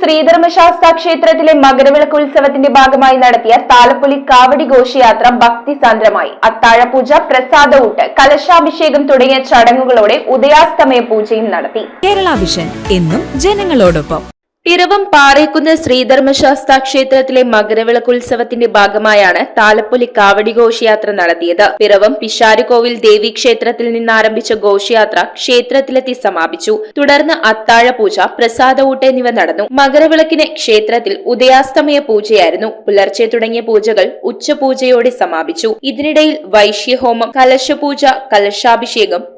ശ്രീധർമ്മശാസ്ത ക്ഷേത്രത്തിലെ മകരവിളക്ക് ഉത്സവത്തിന്റെ ഭാഗമായി നടത്തിയ താലപ്പൊലി കാവടി ഘോഷയാത്ര ഭക്തിസാന്ദ്രമായി. അത്താഴപൂജ പ്രസാദവൂട്ട് കലശാഭിഷേകം തുടങ്ങിയ ചടങ്ങുകളോടെ ഉദയാസ്തമയ പൂജയും നടത്തി. കേരള വിഷൻ എന്നും ജനങ്ങളോടൊപ്പം. പിറവം പാറേക്കുന്ന് ശ്രീധർമ്മശാസ്ത്ര ക്ഷേത്രത്തിലെ മകരവിളക്ക് ഉത്സവത്തിന്റെ ഭാഗമായാണ് താലപ്പൊലി കാവടി ഘോഷയാത്ര നടത്തിയത്. പിറവം പിഷാരുകോവിൽ ദേവി ക്ഷേത്രത്തിൽ നിന്ന് ആരംഭിച്ച ഘോഷയാത്ര ക്ഷേത്രത്തിലെത്തി സമാപിച്ചു. തുടർന്ന് അത്താഴപൂജ പ്രസാദ ഊട്ട് എന്നിവ നടന്നു. മകരവിളക്കിന് ക്ഷേത്രത്തിൽ ഉദയാസ്തമയ പൂജയായിരുന്നു. പുലർച്ചെ തുടങ്ങിയ പൂജകൾ ഉച്ചപൂജയോടെ സമാപിച്ചു. ഇതിനിടയിൽ വൈശ്യഹോമം കലശപൂജ കലശാഭിഷേകം